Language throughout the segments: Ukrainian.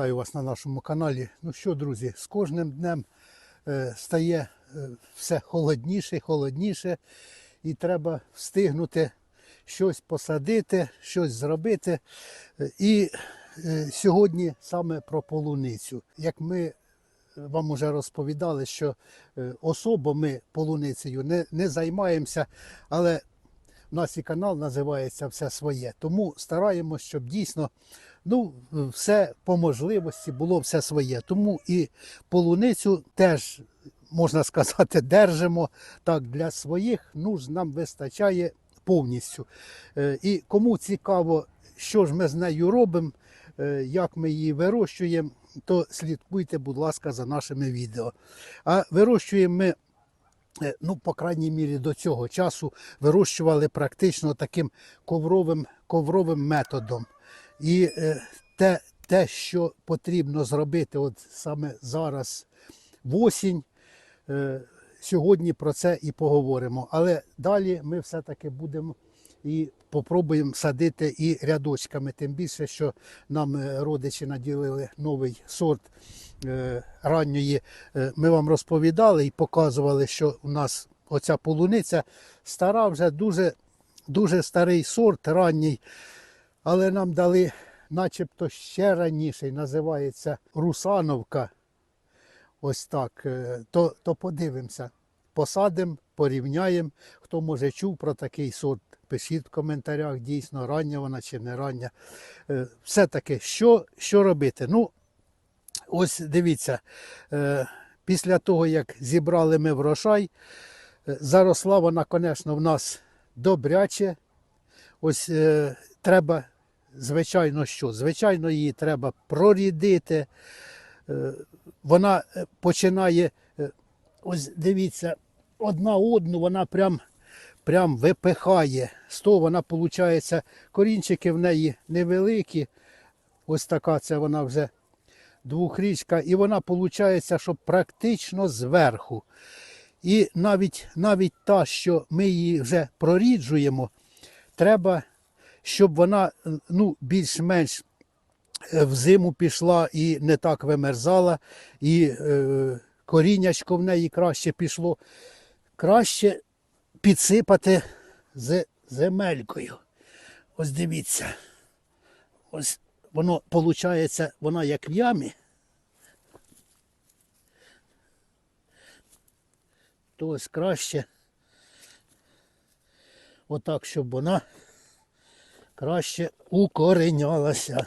Вітаю вас на нашому каналі. Ну що, друзі, з кожним днем е, стає е, все холодніше, і холодніше, і треба встигнути щось посадити, щось зробити. І е, сьогодні саме про полуницю. Як ми вам вже розповідали, що особо ми полуницею не, не займаємося, але у нас і канал називається Все своє. Тому стараємось, щоб дійсно ну, все по можливості було все своє. Тому і полуницю теж, можна сказати, держимо так для своїх нужд нам вистачає повністю. Е, І кому цікаво, що ж ми з нею робимо, е, як ми її вирощуємо, то слідкуйте, будь ласка, за нашими відео. А вирощуємо ми е, ну, по крайній мірі, до цього часу вирощували практично таким ковровим, ковровим методом. І е, те, те, що потрібно зробити от саме зараз в осінь, е, сьогодні про це і поговоримо. Але далі ми все-таки будемо і попробуємо садити і рядочками. Тим більше, що нам е, родичі наділили новий сорт ранньої. Ми вам розповідали і показували, що у нас оця полуниця стара, вже дуже, дуже старий сорт, ранній, але нам дали начебто ще раніше, називається Русановка. Ось так. Е, То, то подивимося. Посадимо, порівняємо. Хто може чув про такий сорт, пишіть в коментарях, дійсно рання вона чи не рання. Е, Все-таки, що, що робити? Ну, ось дивіться, е, після того, як зібрали ми врожай, заросла вона, звісно, в нас добряче. Ось е, треба, звичайно, що? Звичайно, її треба прорідити. Е, вона е, починає, е, ось дивіться, одна одну, вона прям, прям випихає. З того вона, виходить, корінчики в неї невеликі. Ось така це вона вже двохрічка. І вона, виходить, що практично зверху. І навіть, навіть та, що ми її вже проріджуємо, треба, щоб вона ну, більш-менш е, в зиму пішла і не так вимерзала, і е, коріннячко в неї краще пішло. Краще підсипати з земелькою. Ось дивіться. Ось воно виходить, вона як в ямі. То ось краще. Отак, щоб вона краще укоренялася.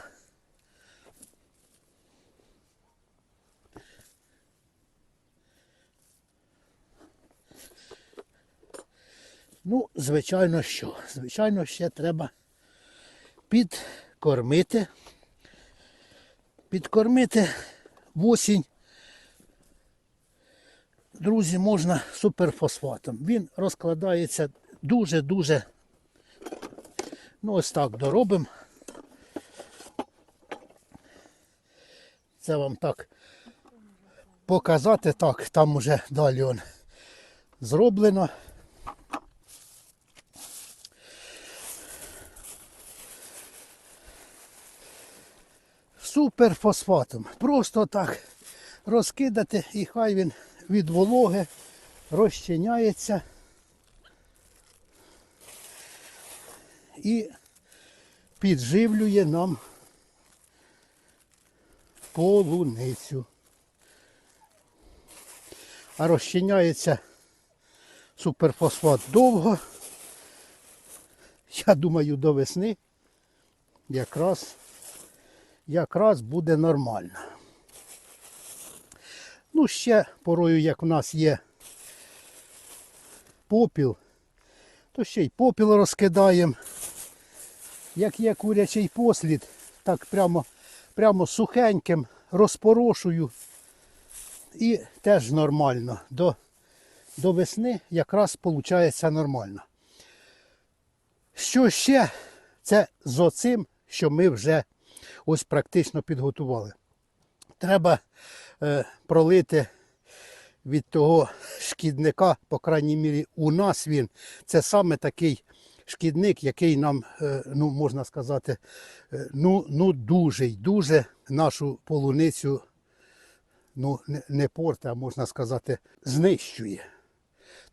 Ну, звичайно, що? Звичайно, ще треба підкормити. Підкормити в осінь. Друзі, можна суперфосфатом. Він розкладається дуже-дуже. Ну, ось так доробимо. Це вам так показати. Так, там уже далі он зроблено. суперфосфатом. Просто так розкидати і хай він від вологи розчиняється і підживлює нам полуницю. А розчиняється суперфосфат довго. Я думаю, до весни якраз якраз буде нормально. Ну, ще порою, як в нас є попіл, то ще й попіл розкидаємо. Як є курячий послід, так прямо, прямо сухеньким розпорошую. І теж нормально. До, до весни якраз виходить нормально. Що ще? Це з оцим, що ми вже ось практично підготували. Треба е, пролити від того шкідника, по крайній мірі, у нас він. Це саме такий шкідник, який нам, е, ну можна сказати, е, ну, ну дуже й дуже нашу полуницю ну, не, порте, а можна сказати, знищує.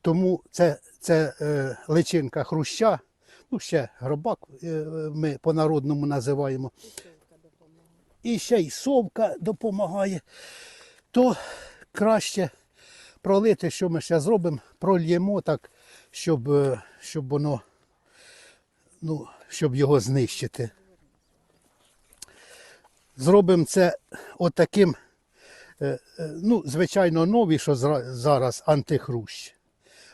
Тому це, це е, личинка хруща, ну ще гробак ми по-народному називаємо. І ще й совка допомагає. То краще пролити, що ми ще зробимо, прольємо так, щоб, щоб воно, ну, щоб його знищити. Зробимо це отаким, е, е, ну, звичайно, нові, що зараз антихрущ.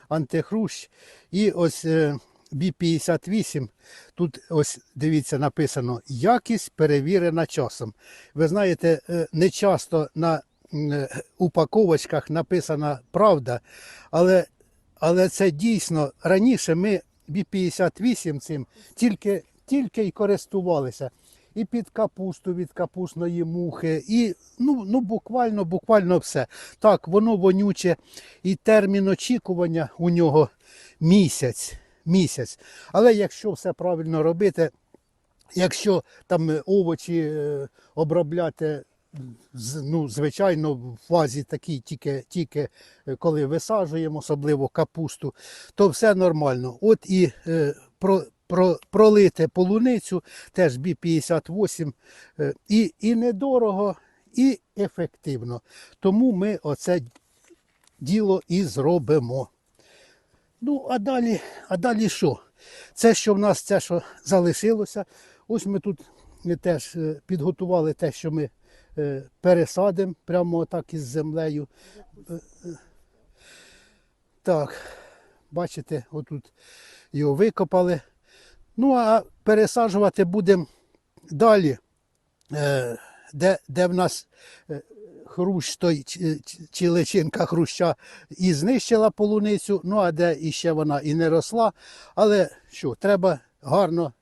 Антихрущ. І ось е, B58, тут ось дивіться, написано якість перевірена часом. Ви знаєте, е, не часто на е, упаковочках написана правда, але, але це дійсно раніше ми B58 цим тільки, тільки й користувалися. І під капусту від капустної мухи, і ну, ну буквально, буквально все. Так, воно вонюче, і термін очікування у нього місяць. місяць. Але якщо все правильно робити, якщо там е, овочі е, обробляти, ну, звичайно, в фазі такій, тільки, тільки е, коли висаджуємо, особливо капусту, то все нормально. От і е, про, про, пролити полуницю, теж B58, е, і, і недорого, і ефективно. Тому ми оце діло і зробимо. Ну, а далі, а далі що? Це, що в нас це, що залишилося. Ось ми тут теж е, підготували те, що ми пересадимо прямо так із землею. Е, е. Так, бачите, отут його викопали. Ну, а пересаджувати будемо далі, е, де, де в нас е, хрущ той чи личинка хруща і знищила полуницю, ну а де іще вона і не росла. Але що, треба гарно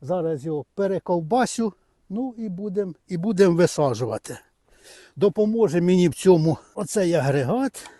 зараз його перековбасю, ну і будемо і будем висаджувати. Допоможе мені в цьому оцей агрегат.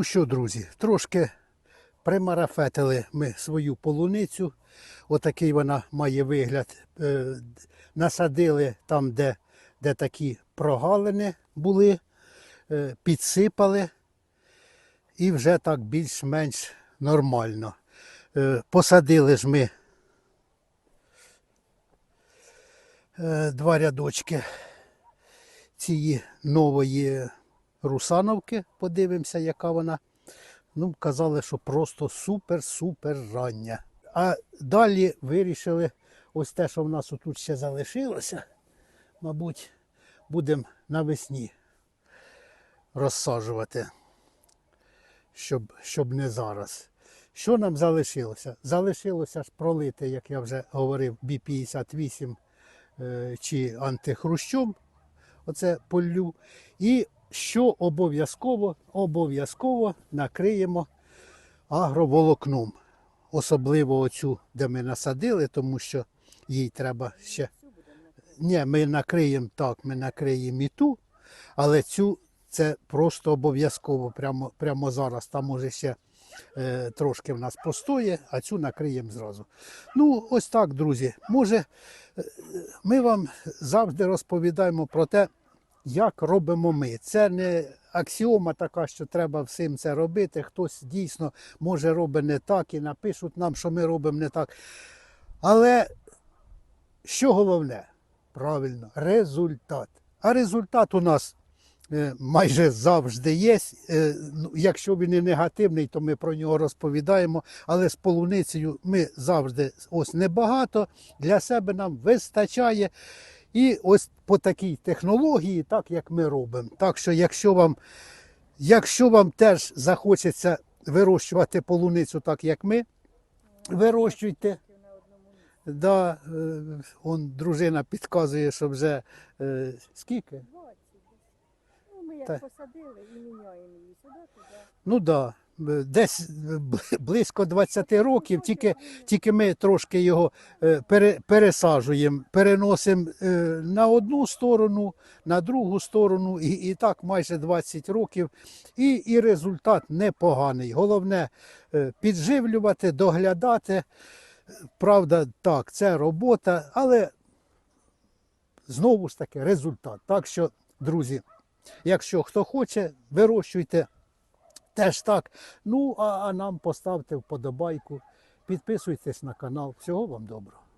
Ну що, друзі, трошки примарафетили ми свою полуницю. Отакий вона має вигляд. Е, Насадили там, де, де такі прогалини були, е, підсипали і вже так більш-менш нормально. Е, Посадили ж ми два рядочки цієї нової русановки. Подивимося, яка вона. Ну, казали, що просто супер-супер рання. А далі вирішили ось те, що в нас тут ще залишилося. Мабуть, будемо навесні розсаджувати, щоб, щоб не зараз. Що нам залишилося? Залишилося ж пролити, як я вже говорив, B58 е, чи антихрущом. Оце полю. І що обов'язково, обов'язково накриємо агроволокном. Особливо оцю, де ми насадили, тому що їй треба ще. Ні, ми накриємо так, ми накриємо і ту, але цю це просто обов'язково прямо, прямо зараз. Там може ще е, трошки в нас постоє, а цю накриємо зразу. Ну, ось так, друзі. Може, е, ми вам завжди розповідаємо про те, як робимо ми. Це не аксіома така, що треба всім це робити. Хтось дійсно може робить не так і напишуть нам, що ми робимо не так. Але що головне? Правильно, результат. А результат у нас е, майже завжди є. Е, ну, Якщо він і негативний, то ми про нього розповідаємо. Але з полуницею ми завжди ось небагато. Для себе нам вистачає. І ось по такій технології, так як ми робимо. Так що, якщо вам, якщо вам теж захочеться вирощувати полуницю так, як ми, вирощуйте. Да, е, он дружина підказує, що вже е, скільки? Ну, ми як Та- посадили і міняємо її сюди, туди. Ну так, да, десь близько 20 років, тільки, тільки ми трошки його е, пере, пересаджуємо, переносимо е, на одну сторону, на другу сторону, і, і так майже 20 років. І, і результат непоганий. Головне е, підживлювати, доглядати. Правда, так, це робота, але знову ж таки результат. Так що, друзі, якщо хто хоче, вирощуйте теж так. Ну, а, нам поставте вподобайку, підписуйтесь на канал. Всього вам доброго.